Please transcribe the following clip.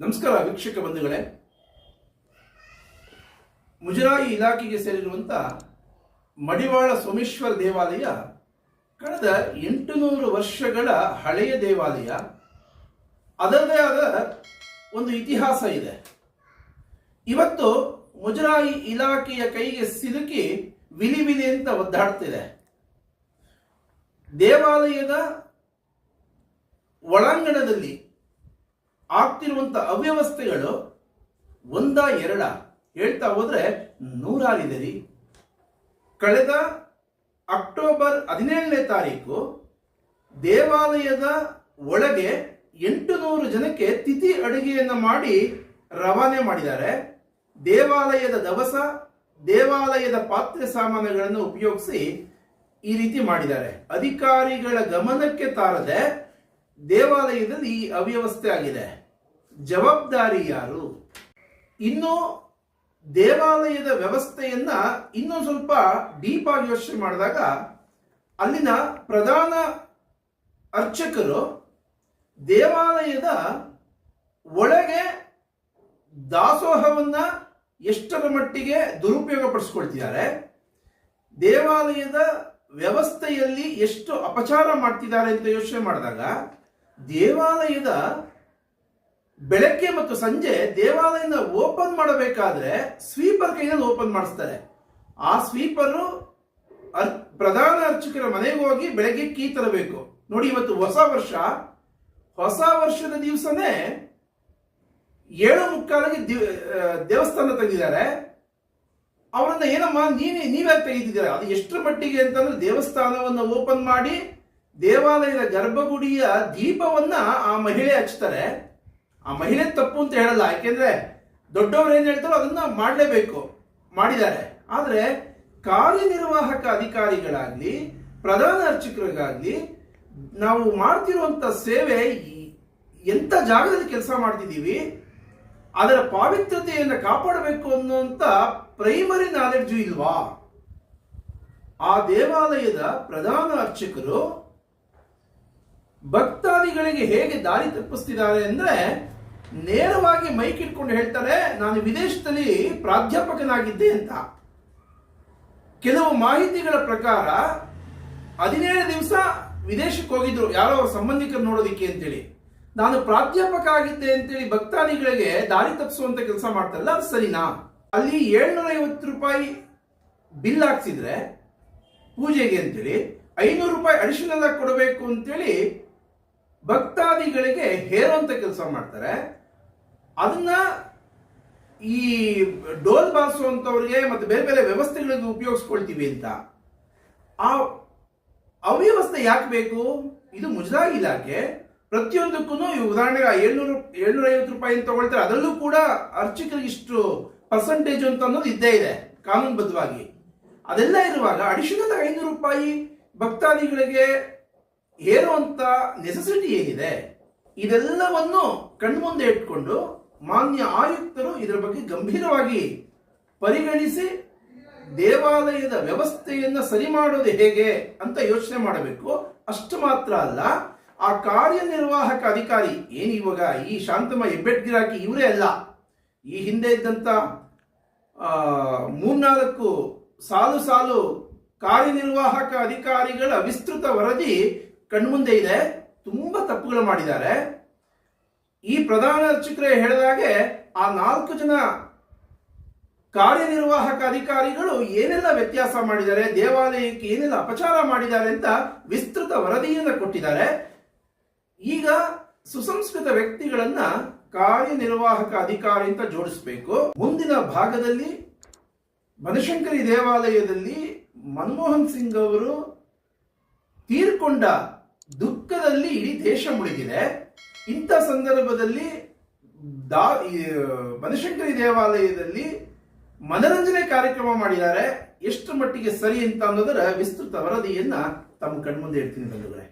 ನಮಸ್ಕಾರ ವೀಕ್ಷಕ ಬಂಧುಗಳೇ. ಮುಜರಾಯಿ ಇಲಾಖೆಗೆ ಸೇರಿರುವಂಥ ಮಡಿವಾಳ ಸೋಮೇಶ್ವರ ದೇವಾಲಯ ಕಳೆದ ಎಂಟುನೂರು ವರ್ಷಗಳ ಹಳೆಯ ದೇವಾಲಯ. ಅದರದೇ ಆದ ಒಂದು ಇತಿಹಾಸ ಇದೆ. ಇವತ್ತು ಮುಜರಾಯಿ ಇಲಾಖೆಯ ಕೈಗೆ ಸಿಲುಕಿ ವಿಲಿ ವಿಲಿ ಅಂತ ಒದ್ದಾಡ್ತಿದೆ. ದೇವಾಲಯದ ಒಳಾಂಗಣದಲ್ಲಿ ಆಗ್ತಿರುವಂತ ಅವ್ಯವಸ್ಥೆಗಳು ಒಂದ, ಎರಡ ಹೇಳ್ತಾ ಹೋದ್ರೆ ನೂರಾರಿದೆ ರೀ ಕಳೆದ ಅಕ್ಟೋಬರ್ ಹದಿನೇಳನೇ ತಾರೀಕು ದೇವಾಲಯದ ಒಳಗೆ ಎಂಟು ನೂರು ಜನಕ್ಕೆ ತಿಥಿ ಅಡುಗೆಯನ್ನು ಮಾಡಿ ರವಾನೆ ಮಾಡಿದ್ದಾರೆ. ದೇವಾಲಯದ ದವಸ, ದೇವಾಲಯದ ಪಾತ್ರೆ ಸಾಮಾನುಗಳನ್ನು ಉಪಯೋಗಿಸಿ ಈ ರೀತಿ ಮಾಡಿದ್ದಾರೆ. ಅಧಿಕಾರಿಗಳ ಗಮನಕ್ಕೆ ತಾರದೆ ದೇವಾಲಯದಲ್ಲಿ ಈ ಅವ್ಯವಸ್ಥೆ ಆಗಿದೆ. ಜವಾಬ್ದಾರಿ ಯಾರು? ಇನ್ನು ದೇವಾಲಯದ ವ್ಯವಸ್ಥೆಯನ್ನ ಇನ್ನೂ ಸ್ವಲ್ಪ ಡೀಪ್ ಆಗಿ ಯೋಚನೆ ಮಾಡಿದಾಗ ಅಲ್ಲಿನ ಪ್ರಧಾನ ಅರ್ಚಕರು ದೇವಾಲಯದ ಒಳಗೆ ದಾಸೋಹವನ್ನ ಎಷ್ಟರ ಮಟ್ಟಿಗೆ ದುರುಪಯೋಗ ಪಡಿಸ್ಕೊಳ್ತಿದ್ದಾರೆ ದೇವಾಲಯದ ವ್ಯವಸ್ಥೆಯಲ್ಲಿ ಎಷ್ಟು ಅಪಚಾರ ಮಾಡ್ತಿದ್ದಾರೆ ಅಂತ ಯೋಚನೆ ಮಾಡಿದಾಗ ದೇವಾಲಯದ ಬೆಳಗ್ಗೆ ಮತ್ತು ಸಂಜೆ ದೇವಾಲಯನ ಓಪನ್ ಮಾಡಬೇಕಾದ್ರೆ ಸ್ವೀಪರ್ ಕೈಯಲ್ಲಿ ಓಪನ್ ಮಾಡಿಸ್ತಾರೆ. ಆ ಸ್ವೀಪರು ಪ್ರಧಾನ ಅರ್ಚಕರ ಮನೆಗೆ ಹೋಗಿ ಬೆಳಗ್ಗೆ ಕೀ ತರಬೇಕು. ನೋಡಿ, ಇವತ್ತು ಹೊಸ ವರ್ಷ. ಹೊಸ ವರ್ಷದ ದಿವಸನೇ ಏಳು ಮುಕ್ಕಾಲಿಗೆ ದಿವ್- ದೇವಸ್ಥಾನ ತೆಗೆದಿದ್ದಾರೆ. ಅವರನ್ನ ಏನಮ್ಮ ನೀವೇ ನೀವೇ ತೆಗೆದಿದ್ದೀರಾ ಅದು ಎಷ್ಟರ ಮಟ್ಟಿಗೆ ಅಂತಂದ್ರೆ ದೇವಸ್ಥಾನವನ್ನು ಓಪನ್ ಮಾಡಿ ದೇವಾಲಯದ ಗರ್ಭಗುಡಿಯ ದೀಪವನ್ನ ಆ ಮಹಿಳೆ ಹಚ್ತಾರೆ. ಆ ಮಹಿಳೆ ತಪ್ಪು ಅಂತ ಹೇಳಲ್ಲ, ಯಾಕೆಂದ್ರೆ ದೊಡ್ಡವರು ಏನ್ ಹೇಳ್ತಾರೋ ಅದನ್ನ ಮಾಡಲೇಬೇಕು, ಮಾಡಿದ್ದಾರೆ. ಆದ್ರೆ ಕಾರ್ಯನಿರ್ವಾಹಕ ಅಧಿಕಾರಿಗಳಾಗ್ಲಿ, ಪ್ರಧಾನ ಅರ್ಚಕರಿಗಾಗ್ಲಿ, ನಾವು ಮಾಡ್ತಿರುವಂತ ಸೇವೆ ಎಂತ ಜಾಗದಲ್ಲಿ ಕೆಲಸ ಮಾಡ್ತಿದ್ದೀವಿ, ಅದರ ಪಾವಿತ್ರ್ಯತೆಯನ್ನು ಕಾಪಾಡಬೇಕು ಅನ್ನುವಂತ ಪ್ರೈಮರಿ ನಾಲೆಡ್ಜು ಇಲ್ವಾ? ಆ ದೇವಾಲಯದ ಪ್ರಧಾನ ಅರ್ಚಕರು ಭಕ್ತಾದಿಗಳಿಗೆ ಹೇಗೆ ದಾರಿ ತಪ್ಪಿಸ್ತಿದ್ದಾರೆ ಅಂದ್ರೆ ನೇರವಾಗಿ ಮೈಕ್ ಇಟ್ಕೊಂಡು ಹೇಳ್ತಾರೆ, ನಾನು ವಿದೇಶದಲ್ಲಿ ಪ್ರಾಧ್ಯಾಪಕನಾಗಿದ್ದೆ ಅಂತ. ಕೆಲವು ಮಾಹಿತಿಗಳ ಪ್ರಕಾರ ಹದಿನೇಳು ದಿವಸ ವಿದೇಶಕ್ಕೆ ಹೋಗಿದ್ರು, ಯಾರೋ ಸಂಬಂಧಿಕರು ನೋಡೋದಿಕ್ಕೆ ಅಂತೇಳಿ. ನಾನು ಪ್ರಾಧ್ಯಾಪಕ ಆಗಿದ್ದೆ ಅಂತೇಳಿ ಭಕ್ತಾದಿಗಳಿಗೆ ದಾರಿ ತಪ್ಪಿಸುವಂತ ಕೆಲಸ ಮಾಡ್ತಾರಲ್ಲ, ಅದು ಸರಿನಾ? ಅಲ್ಲಿ ಏಳ್ನೂರ ಐವತ್ತು ರೂಪಾಯಿ ಬಿಲ್ ಹಾಕ್ಸಿದ್ರೆ, ಪೂಜೆಗೆ ಅಂತೇಳಿ, ಐನೂರು ರೂಪಾಯಿ ಅಡಿಷನಲ್ ಆಗಿ ಕೊಡಬೇಕು ಅಂತೇಳಿ ಭಕ್ತಾದಿಗಳಿಗೆ ಹೇರುವಂತ ಕೆಲಸ ಮಾಡ್ತಾರೆ. ಅದನ್ನ ಈ ಡೋಲ್ ಬಾರಿಸುವಂತವ್ರಿಗೆ ಮತ್ತೆ ಬೇರೆ ಬೇರೆ ವ್ಯವಸ್ಥೆಗಳಿಗೆ ಉಪಯೋಗಿಸ್ಕೊಳ್ತೀವಿ ಅಂತ. ಆ ಅವ್ಯವಸ್ಥೆ ಯಾಕೆ ಬೇಕು? ಇದು ಮುಜರಾಯಿ ಇಲಾಖೆ. ಪ್ರತಿಯೊಂದಕ್ಕೂ ಈ ಉದಾಹರಣೆಗೆ ಏಳ್ನೂರು ಏಳ್ನೂರ ಐವತ್ತು ರೂಪಾಯಿ ಅಂತ ತಗೊಳ್ತಾರೆ. ಅದರಲ್ಲೂ ಕೂಡ ಅರ್ಚಕರಿಗೆ ಇಷ್ಟು ಪರ್ಸೆಂಟೇಜ್ ಅಂತ ಅನ್ನೋದು ಇದ್ದೇ ಇದೆ, ಕಾನೂನುಬದ್ಧವಾಗಿ. ಅದೆಲ್ಲ ಇರುವಾಗ ಅಡಿಷನಲ್ ಐನೂರು ರೂಪಾಯಿ ಭಕ್ತಾದಿಗಳಿಗೆ ಹೇರುವಂತ ನೆಸೆಸಿಟಿ ಏನಿದೆ ಇದೆಲ್ಲವನ್ನು ಕಣ್ಮುಂದೆ ಇಟ್ಕೊಂಡು ಮಾನ್ಯ ಆಯುಕ್ತರು ಇದರ ಬಗ್ಗೆ ಗಂಭೀರವಾಗಿ ಪರಿಗಣಿಸಿ ದೇವಾಲಯದ ವ್ಯವಸ್ಥೆಯನ್ನು ಸರಿ ಮಾಡೋದು ಹೇಗೆ ಅಂತ ಯೋಚನೆ ಮಾಡಬೇಕು. ಅಷ್ಟು ಮಾತ್ರ ಅಲ್ಲ ಆ ಕಾರ್ಯನಿರ್ವಾಹಕ ಅಧಿಕಾರಿ ಏನು ಇವಾಗ ಈ ಶಾಂತಮ್ಮ ಹೆಬ್ಬೆಟ್ಗಿರಾಕಿ ಇವರೇ ಅಲ್ಲ. ಈ ಹಿಂದೆ ಇದ್ದಂತ ಆ, ಮೂರ್ನಾಲ್ಕು ಸಾಲು ಸಾಲು ಕಾರ್ಯನಿರ್ವಾಹಕ ಅಧಿಕಾರಿಗಳ ವಿಸ್ತೃತ ವರದಿ ಕಣ್ಮುಂದೆ ಇದೆ, ತುಂಬಾ ತಪ್ಪುಗಳು ಮಾಡಿದ್ದಾರೆ. ಈ ಪ್ರಧಾನ ಅರ್ಚಕರೇ ಹೇಳಿದಾಗೆ ಆ ನಾಲ್ಕು ಜನ ಕಾರ್ಯನಿರ್ವಾಹಕ ಅಧಿಕಾರಿಗಳು ಏನೆಲ್ಲ ವ್ಯತ್ಯಾಸ ಮಾಡಿದ್ದಾರೆ, ದೇವಾಲಯಕ್ಕೆ ಏನೆಲ್ಲ ಅಪಚಾರ ಮಾಡಿದ್ದಾರೆ ಅಂತ ವಿಸ್ತೃತ ವರದಿಯನ್ನು ಕೊಟ್ಟಿದ್ದಾರೆ. ಈಗ ಸುಸಂಸ್ಕೃತ ವ್ಯಕ್ತಿಗಳನ್ನ ಕಾರ್ಯನಿರ್ವಾಹಕ ಅಧಿಕಾರಿ ಅಂತ ಜೋಡಿಸಬೇಕು. ಮುಂದಿನ ಭಾಗದಲ್ಲಿ ಬನಶಂಕರಿ ದೇವಾಲಯದಲ್ಲಿ ಮನಮೋಹನ್ ಸಿಂಗ್ ಅವರು ತೀರ್ಕೊಂಡ ದುಃಖದಲ್ಲಿ ಇಡೀ ದೇಶ ಮುಳುಗಿದೆ. ಇಂಥ ಸಂದರ್ಭದಲ್ಲಿ ದಾ ಬನಶಂಕರಿ ದೇವಾಲಯದಲ್ಲಿ ಮನರಂಜನೆ ಕಾರ್ಯಕ್ರಮ ಮಾಡಿದ್ದಾರೆ. ಎಷ್ಟು ಮಟ್ಟಿಗೆ ಸರಿ ಅಂತ ಅನ್ನೋದರ ವಿಸ್ತೃತ ವರದಿಯನ್ನ ತಮ್ಮ ಕಣ್ಮುಂದೆ ಇಡ್ತೀನಿ ಬಂಧುಗಳೇ.